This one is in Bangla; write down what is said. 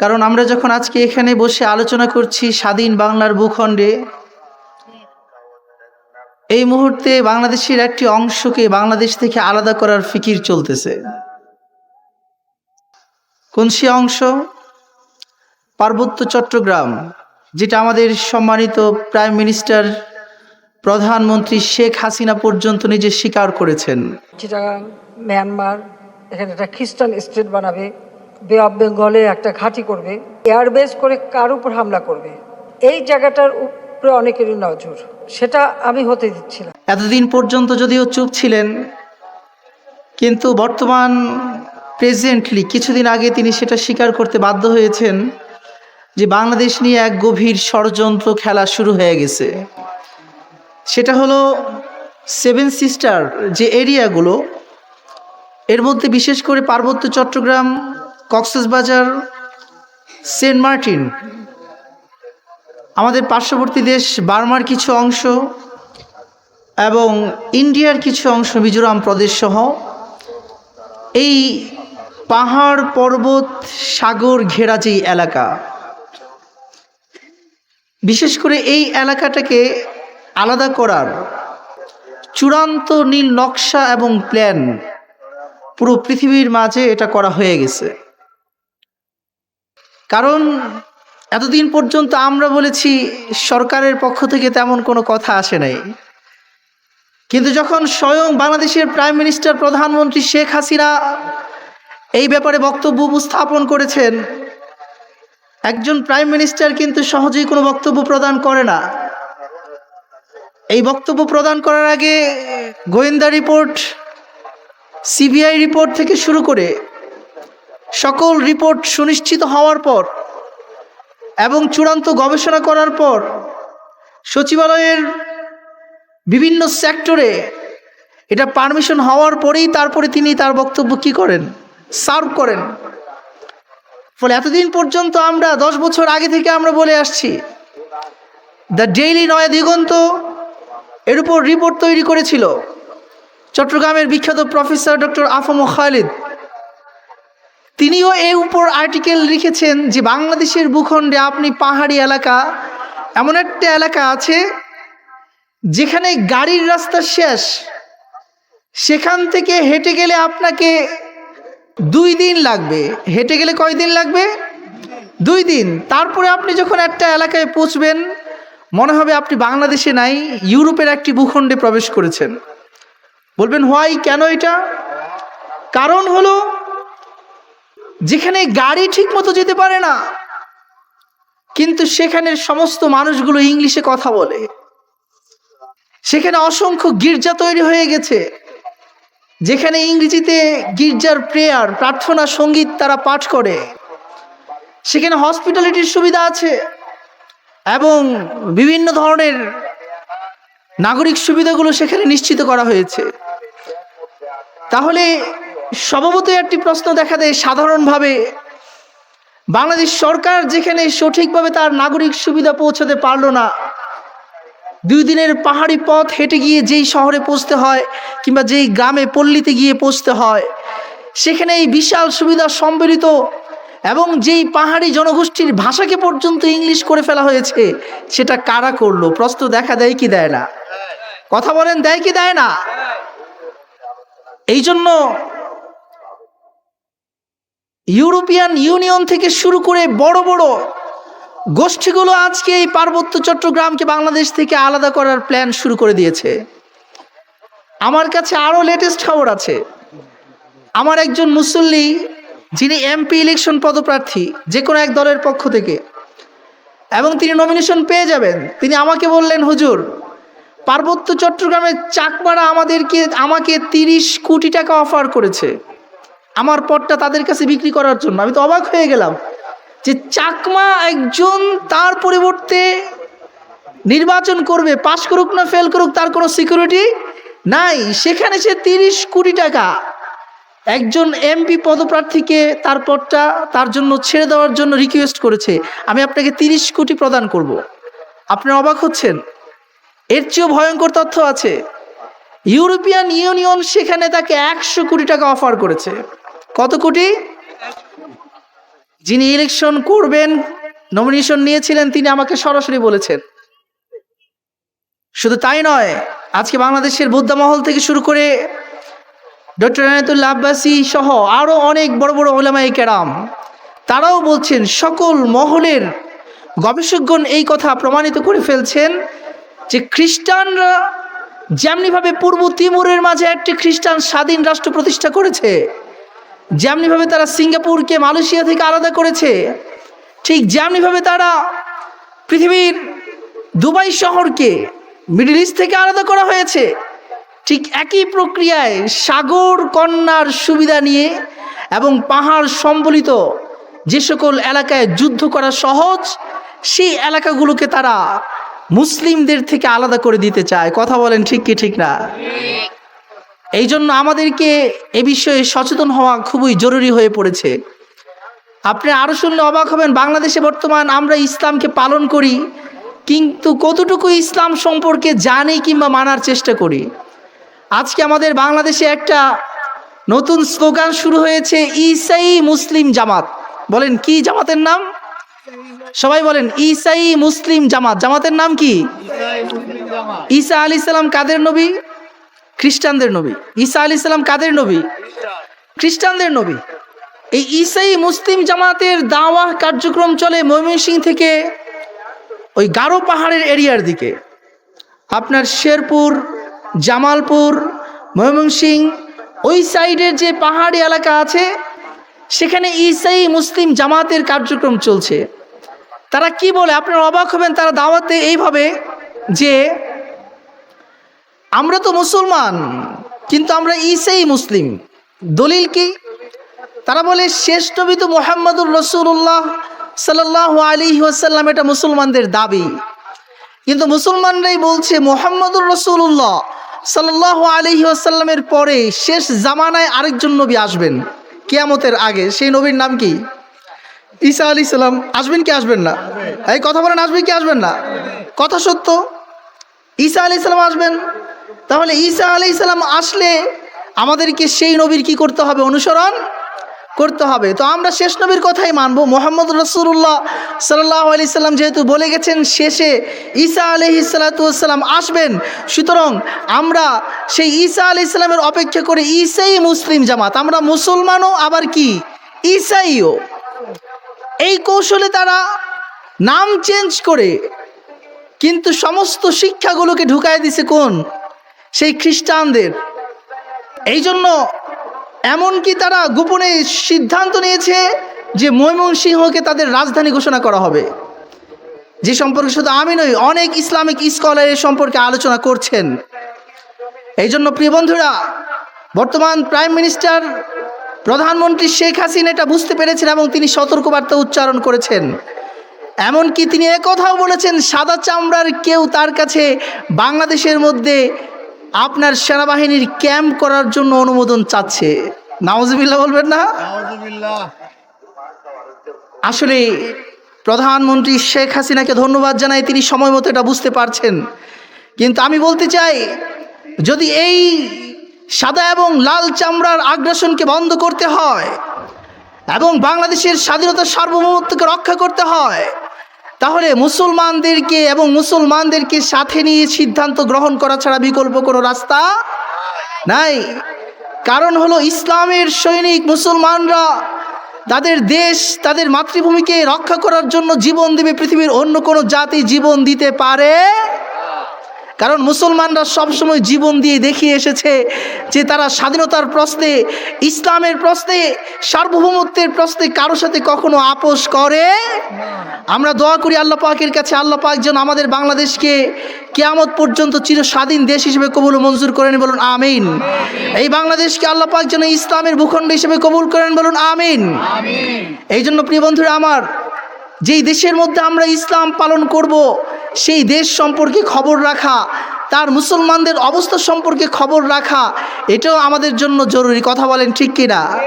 কারণ আমরা যখন আজকে এখানে বসে আলোচনা করছি স্বাধীন বাংলার ভূখণ্ডে, এই মুহূর্তে বাংলাদেশের একটি অংশকে বাংলাদেশ থেকে আলাদা করার ফিকির চলতেছে। কোন সে অংশ? পার্বত্য চট্টগ্রাম, যেটা আমাদের সম্মানিত প্রাইম মিনিস্টার প্রধানমন্ত্রী শেখ হাসিনা পর্যন্ত নিজে স্বীকার করেছেন। মিয়ানমার, এখানে একটা খ্রিস্টান স্টেট বানাবে। বে অফ বেঙ্গলে একটা ঘাঁটি করবে এয়ারবেস করে কার উপর হামলা করবে? এই জায়গাটার উপরে অনেকেরই নজর, সেটা আমি হতে দিচ্ছি না এতদিন পর্যন্ত যদিও চুপ ছিলেন, কিন্তু বর্তমান প্রেজেন্টলি কিছুদিন আগে তিনি সেটা স্বীকার করতে বাধ্য হয়েছেন যে বাংলাদেশ নিয়ে এক গভীর ষড়যন্ত্র খেলা শুরু হয়ে গেছে। সেটা হলো সেভেন সিস্টার যে এরিয়াগুলো এর মধ্যে বিশেষ করে পার্বত্য চট্টগ্রাম কক্সবাজার, সেন্ট মার্টিন। আমাদের পার্শ্ববর্তী দেশ, বার্মার কিছু অংশ এবং ইন্ডিয়ার কিছু অংশ, মিজোরাম প্রদেশ সহ। এই পাহাড়, পর্বত, সাগর ঘেরা যেই এলাকা, বিশেষ করে এই এলাকাটাকে আলাদা করার চূড়ান্ত নীল নকশা এবং প্ল্যান পুরো পৃথিবীর মাঝে এটা করা হয়ে গেছে। কারণ এতদিন পর্যন্ত আমরা বলেছি সরকারের পক্ষ থেকে তেমন কোনো কথা আসে নাই। কিন্তু যখন স্বয়ং বাংলাদেশের প্রাইম মিনিস্টার প্রধানমন্ত্রী শেখ হাসিনা এই ব্যাপারে বক্তব্য উপস্থাপন করেছেন, একজন প্রাইম মিনিস্টার কিন্তু সহজেই কোনো বক্তব্য প্রদান করে না। এই বক্তব্য প্রদান করার আগে গোয়েন্দা রিপোর্ট সিবিআই রিপোর্ট থেকে শুরু করে সকল রিপোর্ট সুনিশ্চিত হওয়ার পর এবং চূড়ান্ত গবেষণা করার পর সচিবালয়ের বিভিন্ন সেক্টরে এটা পারমিশন হওয়ার পরেই তারপরে তিনি তার বক্তব্য কি করেন? সার্ভ করেন। ফলে এতদিন পর্যন্ত আমরা, দশ বছর আগে থেকে আমরা বলে আসছি, দ্য ডেইলি নয়া দিগন্ত এর উপর রিপোর্ট তৈরি করেছিল। চট্টগ্রামের বিখ্যাত প্রফেসর ডক্টর আফম খালিদ। তিনিও এর উপর আর্টিকেল লিখেছেন যে বাংলাদেশের ভূখণ্ডে আপনি পাহাড়ি এলাকা, এমন একটা এলাকা আছে যেখানে গাড়ির রাস্তা শেষ। সেখান থেকে হেঁটে গেলে আপনাকে দুই দিন লাগবে। হেঁটে গেলে কয় দিন লাগবে? দুই দিন। তারপরে আপনি যখন একটা এলাকায় পৌঁছবেন, মনে হবে আপনি বাংলাদেশে নাই, ইউরোপের একটি ভূখণ্ডে প্রবেশ করেছেন। বলবেন, হোয়াই, কেন এটা? কারণ হলো যেখানে গাড়ি ঠিক মতো যেতে পারে না, কিন্তু সেখানের সমস্ত মানুষগুলো ইংলিশে কথা বলে। সেখানে অসংখ্য গির্জা তৈরি হয়ে গেছে, যেখানে ইংরেজিতে গির্জার প্রেয়ার, প্রার্থনা, সংগীত তারা পাঠ করে। সেখানে হসপিটালিটির সুবিধা আছে এবং বিভিন্ন ধরনের নাগরিক সুবিধাগুলো সেখানে নিশ্চিত করা হয়েছে। তাহলে স্বভাবতই একটি প্রশ্ন দেখা দেয়, সাধারণভাবে বাংলাদেশ সরকার যেখানে সঠিকভাবে তার নাগরিক সুবিধা পৌঁছাতে পারল না, দুই দিনের পাহাড়ি পথ হেঁটে গিয়ে যেই শহরে পৌঁছতে হয় কিংবা যেই গ্রামে পল্লীতে গিয়ে পৌঁছতে হয় সেখানে এই বিশাল সুবিধা সম্বলিত এবং যেই পাহাড়ি জনগোষ্ঠীর ভাষাকে পর্যন্ত ইংলিশ করে ফেলা হয়েছে, সেটা কারা করল? প্রশ্ন দেখা দেয় কি দেয় না? কথা বলেন, দেয় কি দেয় না? এই জন্য ইউরোপিয়ান ইউনিয়ন থেকে শুরু করে বড় বড় গোষ্ঠীগুলো আজকে এই পার্বত্য চট্টগ্রামকে বাংলাদেশ থেকে আলাদা করার প্ল্যান শুরু করে দিয়েছে। আমার কাছে আরও লেটেস্ট খবর আছে। আমার একজন মুসল্লি, যিনি এমপি ইলেকশন পদপ্রার্থী যে কোনো এক দলের পক্ষ থেকে। এবং তিনি নমিনেশন পেয়ে যাবেন। তিনি আমাকে বললেন, হুজুর, পার্বত্য চট্টগ্রামের চাকমারা আমাদেরকে, আমাকে তিরিশ কোটি টাকা অফার করেছে। আমার পদটা তাদের কাছে বিক্রি করার জন্য। আমি তো অবাক হয়ে গেলাম যে চাকমা একজন তার পরিবর্তে নির্বাচন করবে, পাশ করুক না ফেল করুক, তার কোনো সিকিউরিটি নাই। সেখানে সে তিরিশ কোটি টাকা একজন এমপি পদপ্রার্থীকে তার পদটা তার জন্য ছেড়ে দেওয়ার জন্য রিকোয়েস্ট করেছে। আমি আপনাকে তিরিশ কোটি প্রদান করব। আপনি অবাক হচ্ছেন? এর চেয়েও ভয়ঙ্কর তথ্য আছে। ইউরোপিয়ান ইউনিয়ন সেখানে তাকে একশো কোটি টাকা অফার করেছে। কত কোটি? যিনি ইলেকশন করবেন নমিনেশন নিয়েছিলেন, তিনি আমাকে সরাসরি বলেছেন। শুধু তাই নয়, আজকে বাংলাদেশের বুদ্ধা মহল থেকে শুরু করে ডক্টর আনাতুল্লাহ আব্বাসী সহ আরও অনেক বড় বড় ওলামাই কেরাম, তারাও বলছেন, সকল মহলের গবেষকগণ এই কথা প্রমাণিত করে ফেলছেন যে খ্রিস্টানরা যেমনিভাবে পূর্ব তিমুরের মাঝে একটি খ্রিস্টান স্বাধীন রাষ্ট্র প্রতিষ্ঠা করেছে যেমনিভাবে তারা সিঙ্গাপুরকে মালয়েশিয়া থেকে আলাদা করেছে, ঠিক যেমনিভাবে তারা পৃথিবীর দুবাই শহরকে মিডল ইস্ট থেকে আলাদা করা হয়েছে, ঠিক একই প্রক্রিয়ায় সাগর, কন্যার সুবিধা নিয়ে এবং পাহাড় সম্বলিত যে সকল এলাকায় যুদ্ধ করা সহজ, সেই এলাকাগুলোকে তারা মুসলিমদের থেকে আলাদা করে দিতে চায়। কথা বলেন ঠিক কি, ঠিক না? এই জন্য আমাদেরকে এ বিষয়ে সচেতন হওয়া খুবই জরুরি হয়ে পড়েছে। আপনি আরও শুনলে অবাক হবেন, বাংলাদেশে বর্তমান আমরা ইসলামকে পালন করি, কিন্তু কতটুকু ইসলাম সম্পর্কে জানি কিংবা মানার চেষ্টা করি। আজকে আমাদের বাংলাদেশে একটা নতুন স্লোগান শুরু হয়েছে ইসাই মুসলিম জামাত। বলেন, কি জামাতের নাম? সবাই বলেন ইসাই মুসলিম জামাত। জামাতের নাম কি? ঈসা আলী সালাম কাদের নবী? খ্রিস্টানদের নবী। ঈসা আলী ইসলাম কাদের নবী? খ্রিস্টানদের নবী। এই ইসাই মুসলিম জামাতের দাওয়া কার্যক্রম চলে ময়মনসিং থেকে ওই গারো পাহাড়ের এরিয়ার দিকে। আপনার শেরপুর, জামালপুর, ময়মনসিং, ওই সাইডের যে পাহাড়ি এলাকা আছে, সেখানে ইসাই মুসলিম জামাতের কার্যক্রম চলছে। তারা কি বলে? আপনারা অবাক হবেন, তারা দাওয়াতে এইভাবে যে আমরা তো মুসলমান, কিন্তু আমরা ইসাই মুসলিম। দলিল কি? তারা বলে, শেষ নবী তো মোহাম্মদুর রসুল্লাহ সাল্লাহ আলী ওয়াসাল্লাম, এটা মুসলমানদের দাবি। কিন্তু মুসলমানরাই বলছে, মোহাম্মদুর রসুল্লাহ সাল্লাহ আলী ওয়াসাল্লামের পরে শেষ জামানায় আরেকজন নবী আসবেন। কেয়ামতের আগে। সেই নবীর নাম কি? ঈসা আলী সাল্লাম আসবেন কি আসবেন না? এই কথা বলেন, আসবেন কি আসবেন না? কথা সত্য। ঈসা আলি সাল্লাম আসবেন। তাহলে ঈসা আলি সাল্লাম আসলে আমাদেরকে সেই নবীর কি করতে হবে? অনুসরণ করতে হবে। তো আমরা শেষ নবীর কথাই মানব। মোহাম্মদ রসুল্লাহ সাল্লাহ আলি সাল্লাম যেহেতু বলে গেছেন, শেষে ঈসা আলহি সাল্লাতাম আসবেন। সুতরাং আমরা সেই ঈসা আলি ইসলামের অপেক্ষা করে ঈসাই মুসলিম জামাত। আমরা মুসলমানও, আবার কি? ঈসাইও। এই কৌশলে তারা নাম চেঞ্জ করে কিন্তু সমস্ত শিক্ষাগুলোকে ঢুকায় দিছে কোন? সেই খ্রিস্টানদের। এই জন্য এমনকি তারা গোপনে সিদ্ধান্ত নিয়েছে যে ময়মনসিংহকে তাদের রাজধানী ঘোষণা করা হবে। যে সম্পর্কে শুধু আমি নই, অনেক ইসলামিক স্কলার এ সম্পর্কে আলোচনা করছেন। এই জন্য প্রিয় বন্ধুরা, বর্তমান প্রাইম মিনিস্টার, প্রধানমন্ত্রী শেখ হাসিনা এটা বুঝতে পেরেছেন এবং তিনি সতর্কবার্তা উচ্চারণ করেছেন। এমনকি তিনি কথাও বলেছেন, সাদা চামড়ার কেউ তার কাছে বাংলাদেশের মধ্যে আপনার সেনাবাহিনীর ক্যাম্প করার জন্য অনুমোদন চাচ্ছে। নাওজবিল্লা বলবেন না? আসলে প্রধানমন্ত্রী শেখ হাসিনাকে ধন্যবাদ জানাই তিনি সময় মতো এটা বুঝতে পারছেন। কিন্তু আমি বলতে চাই যদি এই সাদা এবং লাল চামড়ার আগ্রাসনকে বন্ধ করতে হয় এবং বাংলাদেশের স্বাধীনতা সার্বভৌমত্বকে রক্ষা করতে হয় তাহলে মুসলমানদেরকে এবং মুসলমানদেরকে সাথে নিয়ে সিদ্ধান্ত গ্রহণ করা ছাড়া বিকল্প কোনো রাস্তা নাই। কারণ হলো ইসলামের সৈনিক মুসলমানরা তাদের দেশ, তাদের মাতৃভূমিকে রক্ষা করার জন্য জীবন দেবে পৃথিবীর অন্য কোনো জাতি জীবন দিতে পারে কারণ মুসলমানরা সবসময় জীবন দিয়ে দেখিয়ে এসেছে যে তারা স্বাধীনতার প্রশ্নে ইসলামের প্রশ্নে সার্বভৌমত্বের প্রশ্নে কারোর সাথে কখনো আপোষ করে? আমরা দোয়া করি আল্লাহ পাকের কাছে আল্লাহ পাক যেন আমাদের বাংলাদেশকে কেয়ামত পর্যন্ত চির স্বাধীন দেশ হিসেবে কবুল মঞ্জুর করেন বলুন আমিন। এই বাংলাদেশকে আল্লাহ পাক যেন ইসলামের ভূখণ্ড হিসেবে কবুল করেন বলুন আমিন। এই জন্য প্রিয় বন্ধুরা আমার যেই দেশের মধ্যে আমরা ইসলাম পালন করব সেই দেশ সম্পর্কে খবর রাখা, তার মুসলমানদের অবস্থা সম্পর্কে খবর রাখা, এটাও আমাদের জন্য জরুরি। কথা বলেন ঠিক কিনা?